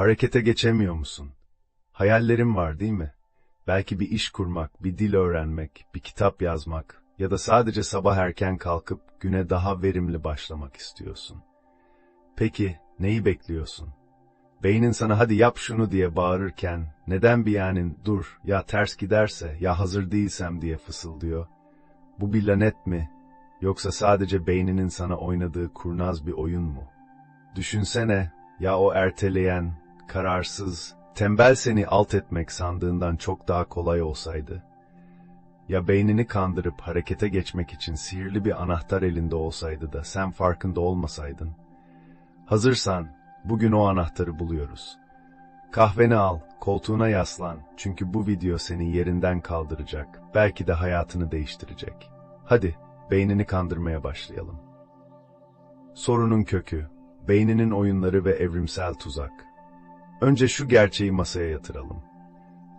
Harekete geçemiyor musun? Hayallerin var değil mi? Belki bir iş kurmak, bir dil öğrenmek, bir kitap yazmak ya da sadece sabah erken kalkıp güne daha verimli başlamak istiyorsun. Peki neyi bekliyorsun? Beynin sana hadi yap şunu diye bağırırken neden bir yanin dur ya ters giderse ya hazır değilsem diye fısıldıyor. Bu bir lanet mi? Yoksa sadece beyninin sana oynadığı kurnaz bir oyun mu? Düşünsene ya o erteleyen, kararsız, tembel seni alt etmek sandığından çok daha kolay olsaydı. Ya beynini kandırıp harekete geçmek için sihirli bir anahtar elinde olsaydı da sen farkında olmasaydın. Hazırsan, bugün o anahtarı buluyoruz. Kahveni al, koltuğuna yaslan çünkü bu video seni yerinden kaldıracak, belki de hayatını değiştirecek. Hadi, beynini kandırmaya başlayalım. Sorunun kökü, beyninin oyunları ve evrimsel tuzak. Önce şu gerçeği masaya yatıralım.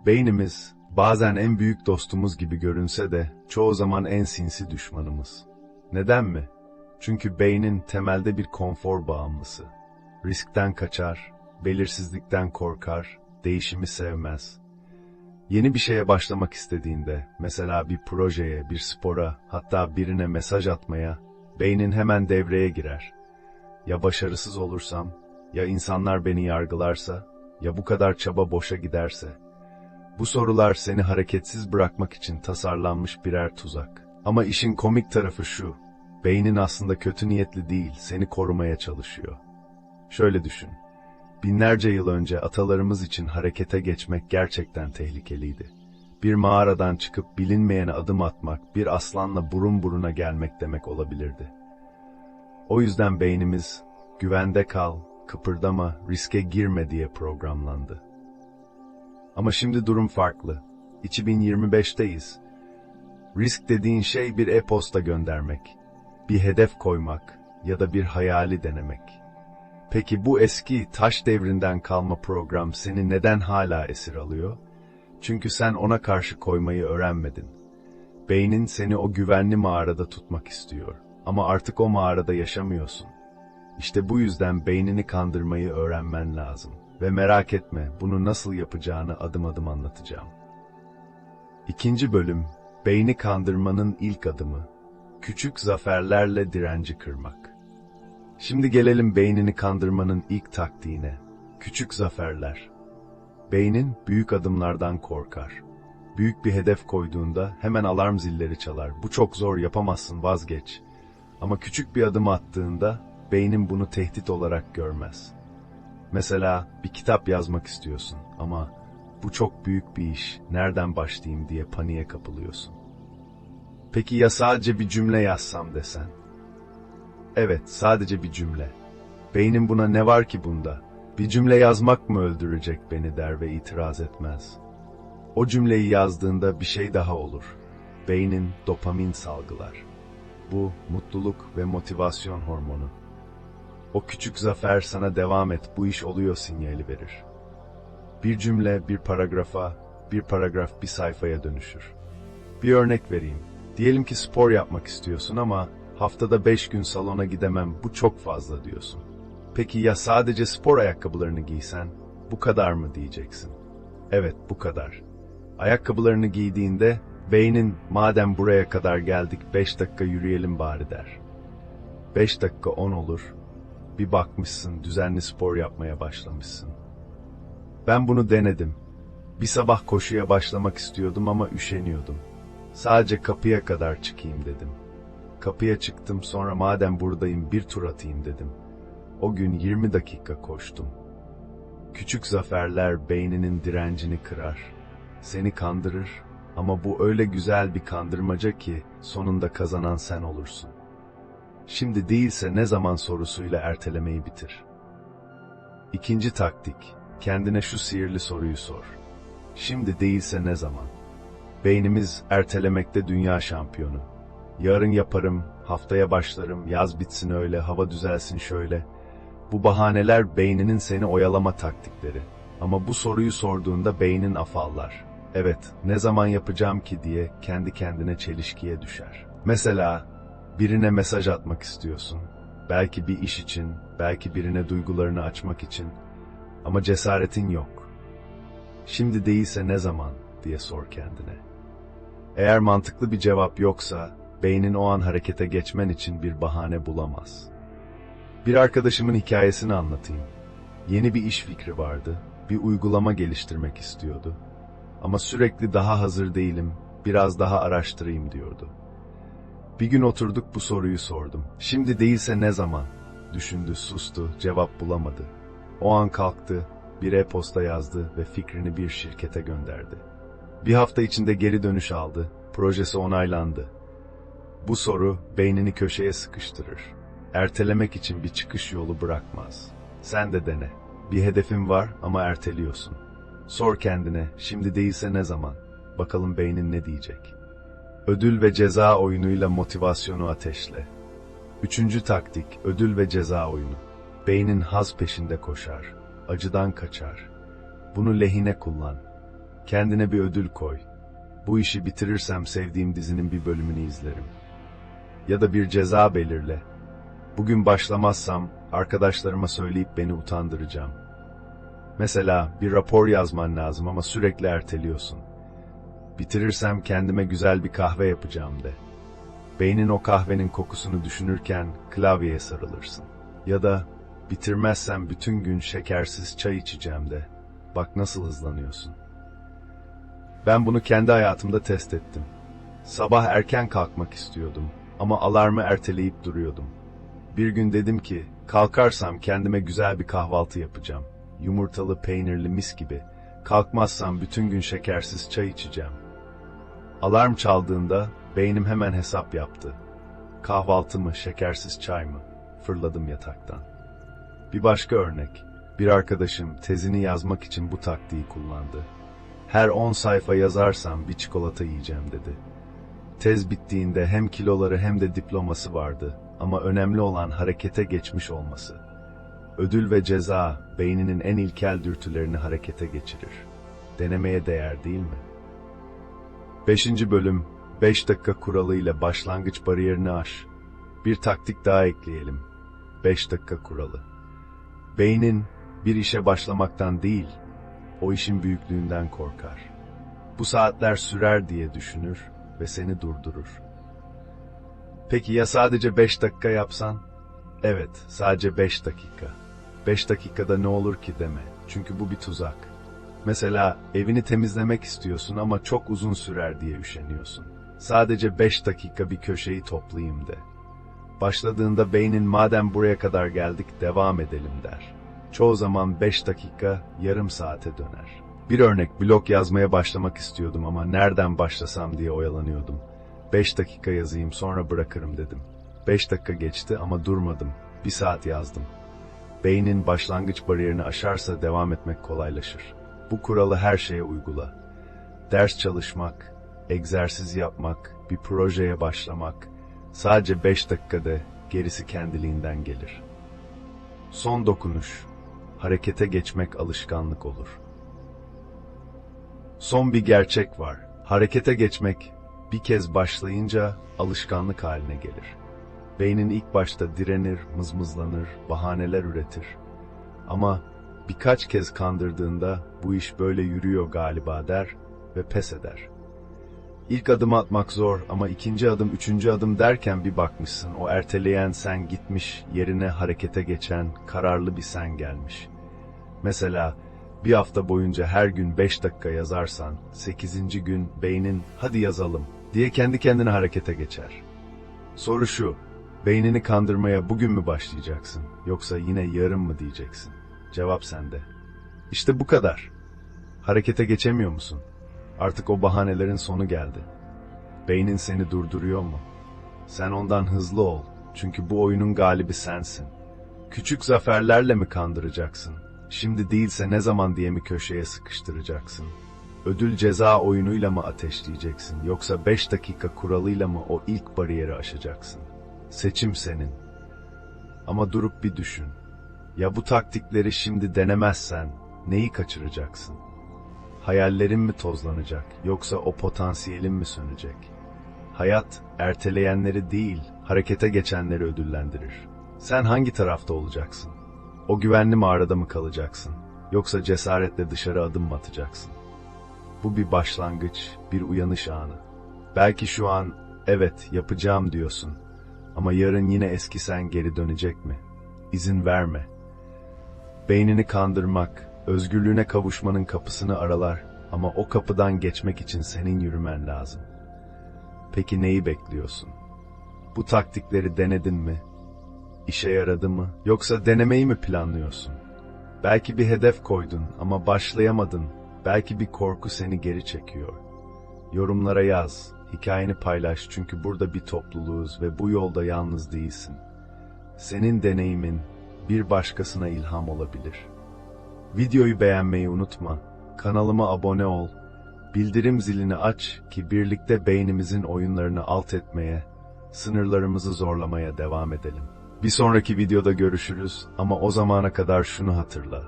Beynimiz, bazen en büyük dostumuz gibi görünse de çoğu zaman en sinsi düşmanımız. Neden mi? Çünkü beynin temelde bir konfor bağımlısı. Riskten kaçar, belirsizlikten korkar, değişimi sevmez. Yeni bir şeye başlamak istediğinde, mesela bir projeye, bir spora, hatta birine mesaj atmaya, beynin hemen devreye girer. Ya başarısız olursam, ya insanlar beni yargılarsa, ya bu kadar çaba boşa giderse. Bu sorular seni hareketsiz bırakmak için tasarlanmış birer tuzak. Ama işin komik tarafı şu, beynin aslında kötü niyetli değil, seni korumaya çalışıyor. Şöyle düşün, binlerce yıl önce atalarımız için harekete geçmek gerçekten tehlikeliydi. Bir mağaradan çıkıp bilinmeyene adım atmak, bir aslanla burun buruna gelmek demek olabilirdi. O yüzden beynimiz, güvende kal, kıpırdama, riske girme diye programlandı. Ama şimdi durum farklı. 2025'teyiz. Risk dediğin şey bir e-posta göndermek, bir hedef koymak ya da bir hayali denemek. Peki bu eski taş devrinden kalma program seni neden hala esir alıyor? Çünkü sen ona karşı koymayı öğrenmedin. Beynin seni o güvenli mağarada tutmak istiyor. Ama artık o mağarada yaşamıyorsun. İşte bu yüzden beynini kandırmayı öğrenmen lazım. Ve merak etme, bunu nasıl yapacağını adım adım anlatacağım. İkinci bölüm, beyni kandırmanın ilk adımı. Küçük zaferlerle direnci kırmak. Şimdi gelelim beynini kandırmanın ilk taktiğine. Küçük zaferler. Beynin büyük adımlardan korkar. Büyük bir hedef koyduğunda hemen alarm zilleri çalar. Bu çok zor, yapamazsın, vazgeç. Ama küçük bir adım attığında beynin bunu tehdit olarak görmez. Mesela bir kitap yazmak istiyorsun ama bu çok büyük bir iş, nereden başlayayım diye paniğe kapılıyorsun. Peki ya sadece bir cümle yazsam desen? Evet, sadece bir cümle. Beynin buna ne var ki bunda? Bir cümle yazmak mı öldürecek beni der ve itiraz etmez. O cümleyi yazdığında bir şey daha olur. Beynin dopamin salgılar. Bu mutluluk ve motivasyon hormonu. O küçük zafer sana devam et, bu iş oluyor sinyali verir. Bir cümle bir paragrafa, bir paragraf bir sayfaya dönüşür. Bir örnek vereyim. Diyelim ki spor yapmak istiyorsun ama haftada beş gün salona gidemem, bu çok fazla diyorsun. Peki ya sadece spor ayakkabılarını giysen, bu kadar mı diyeceksin? Evet, bu kadar. Ayakkabılarını giydiğinde beynin madem buraya kadar geldik 5 dakika yürüyelim bari der. 5 dakika 10 olur. Bir bakmışsın düzenli spor yapmaya başlamışsın. Ben bunu denedim. Bir sabah koşuya başlamak istiyordum ama üşeniyordum. Sadece kapıya kadar çıkayım dedim. Kapıya çıktım sonra madem buradayım bir tur atayım dedim. O gün 20 dakika koştum. Küçük zaferler beyninin direncini kırar. Seni kandırır ama bu öyle güzel bir kandırmaca ki sonunda kazanan sen olursun. Şimdi değilse ne zaman sorusuyla ertelemeyi bitir. İkinci taktik, kendine şu sihirli soruyu sor. Şimdi değilse ne zaman? Beynimiz ertelemekte dünya şampiyonu. Yarın yaparım, haftaya başlarım, yaz bitsin öyle, hava düzelsin şöyle. Bu bahaneler beyninin seni oyalama taktikleri. Ama bu soruyu sorduğunda beynin afallar. Evet, ne zaman yapacağım ki diye kendi kendine çelişkiye düşer. Mesela birine mesaj atmak istiyorsun. Belki bir iş için, belki birine duygularını açmak için. Ama cesaretin yok. Şimdi değilse ne zaman diye sor kendine. Eğer mantıklı bir cevap yoksa, beynin o an harekete geçmen için bir bahane bulamaz. Bir arkadaşımın hikayesini anlatayım. Yeni bir iş fikri vardı, bir uygulama geliştirmek istiyordu. Ama sürekli daha hazır değilim, biraz daha araştırayım diyordu. Bir gün oturduk bu soruyu sordum. Şimdi değilse ne zaman? Düşündü, sustu, cevap bulamadı. O an kalktı, bir e-posta yazdı ve fikrini bir şirkete gönderdi. Bir hafta içinde geri dönüş aldı, projesi onaylandı. Bu soru beynini köşeye sıkıştırır. Ertelemek için bir çıkış yolu bırakmaz. Sen de dene. Bir hedefin var ama erteliyorsun. Sor kendine, şimdi değilse ne zaman? Bakalım beynin ne diyecek? Ödül ve ceza oyunuyla motivasyonu ateşle. Üçüncü taktik, ödül ve ceza oyunu. Beynin haz peşinde koşar, acıdan kaçar. Bunu lehine kullan. Kendine bir ödül koy. Bu işi bitirirsem sevdiğim dizinin bir bölümünü izlerim. Ya da bir ceza belirle. Bugün başlamazsam arkadaşlarıma söyleyip beni utandıracağım. Mesela bir rapor yazman lazım ama sürekli erteliyorsun. Bitirirsem kendime güzel bir kahve yapacağım de. Beynin o kahvenin kokusunu düşünürken klavyeye sarılırsın. Ya da bitirmezsem bütün gün şekersiz çay içeceğim de. Bak nasıl hızlanıyorsun. Ben bunu kendi hayatımda test ettim. Sabah erken kalkmak istiyordum ama alarmı erteleyip duruyordum. Bir gün dedim ki, kalkarsam kendime güzel bir kahvaltı yapacağım. Yumurtalı, peynirli mis gibi. Kalkmazsam bütün gün şekersiz çay içeceğim. Alarm çaldığında beynim hemen hesap yaptı. Kahvaltı mı, şekersiz çay mı? Fırladım yataktan. Bir başka örnek. Bir arkadaşım tezini yazmak için bu taktiği kullandı. Her 10 sayfa yazarsam bir çikolata yiyeceğim dedi. Tez bittiğinde hem kiloları hem de diploması vardı ama önemli olan harekete geçmiş olması. Ödül ve ceza beyninin en ilkel dürtülerini harekete geçirir. Denemeye değer değil mi? 5. bölüm 5 dakika kuralı ile başlangıç bariyerini aş. Bir taktik daha ekleyelim. 5 dakika kuralı. Beynin bir işe başlamaktan değil, o işin büyüklüğünden korkar. Bu saatler sürer diye düşünür ve seni durdurur. Peki ya sadece 5 dakika yapsan? Evet, sadece 5 dakika. 5 dakikada ne olur ki deme. Çünkü bu bir tuzak. Mesela evini temizlemek istiyorsun ama çok uzun sürer diye üşeniyorsun. Sadece 5 dakika bir köşeyi toplayayım de. Başladığında beynin madem buraya kadar geldik devam edelim der. Çoğu zaman 5 dakika yarım saate döner. Bir örnek blog yazmaya başlamak istiyordum ama nereden başlasam diye oyalanıyordum. 5 dakika yazayım sonra bırakırım dedim. 5 dakika geçti ama durmadım. Bir saat yazdım. Beynin başlangıç bariyerini aşarsa devam etmek kolaylaşır. Bu kuralı her şeye uygula. Ders çalışmak, egzersiz yapmak, bir projeye başlamak, sadece 5 dakikada gerisi kendiliğinden gelir. Son dokunuş, harekete geçmek alışkanlık olur. Son bir gerçek var. Harekete geçmek bir kez başlayınca alışkanlık haline gelir. Beynin ilk başta direnir, mızmızlanır, bahaneler üretir. Ama birkaç kez kandırdığında bu iş böyle yürüyor galiba der ve pes eder. İlk adımı atmak zor ama ikinci adım, üçüncü adım derken bir bakmışsın o erteleyen sen gitmiş, yerine harekete geçen kararlı bir sen gelmiş. Mesela bir hafta boyunca her gün beş dakika yazarsan, sekizinci gün beynin hadi yazalım diye kendi kendine harekete geçer. Soru şu, beynini kandırmaya bugün mü başlayacaksın yoksa yine yarın mı diyeceksin? Cevap sende. İşte bu kadar. Harekete geçemiyor musun? Artık o bahanelerin sonu geldi. Beynin seni durduruyor mu? Sen ondan hızlı ol. Çünkü bu oyunun galibi sensin. Küçük zaferlerle mi kandıracaksın? Şimdi değilse ne zaman diye mi köşeye sıkıştıracaksın? Ödül ceza oyunuyla mı ateşleyeceksin yoksa 5 dakika kuralıyla mı o ilk bariyeri aşacaksın? Seçim senin. Ama durup bir düşün. Ya bu taktikleri şimdi denemezsen neyi kaçıracaksın? Hayallerin mi tozlanacak yoksa o potansiyelin mi sönecek? Hayat erteleyenleri değil, harekete geçenleri ödüllendirir. Sen hangi tarafta olacaksın? O güvenli mağarada mı kalacaksın? yoksa cesaretle dışarı adım mı atacaksın? Bu bir başlangıç, bir uyanış anı. Belki şu an evet yapacağım diyorsun ama yarın yine eski sen geri dönecek mi? İzin verme. Beynini kandırmak, özgürlüğüne kavuşmanın kapısını aralar ama o kapıdan geçmek için senin yürümen lazım. Peki neyi bekliyorsun? Bu taktikleri denedin mi? İşe yaradı mı? Yoksa denemeyi mi planlıyorsun? Belki bir hedef koydun ama başlayamadın. Belki bir korku seni geri çekiyor. Yorumlara yaz, hikayeni paylaş çünkü burada bir topluluğuz ve bu yolda yalnız değilsin. Senin deneyimin bir başkasına ilham olabilir. Videoyu beğenmeyi unutma, kanalıma abone ol, bildirim zilini aç ki birlikte beynimizin oyunlarını alt etmeye, sınırlarımızı zorlamaya devam edelim. Bir sonraki videoda görüşürüz ama o zamana kadar şunu hatırla.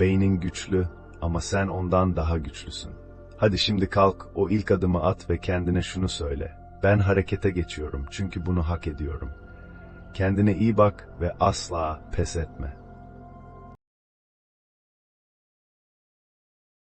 Beynin güçlü ama sen ondan daha güçlüsün. Hadi şimdi kalk, o ilk adımı at ve kendine şunu söyle. Ben harekete geçiyorum çünkü bunu hak ediyorum. Kendine iyi bak ve asla pes etme.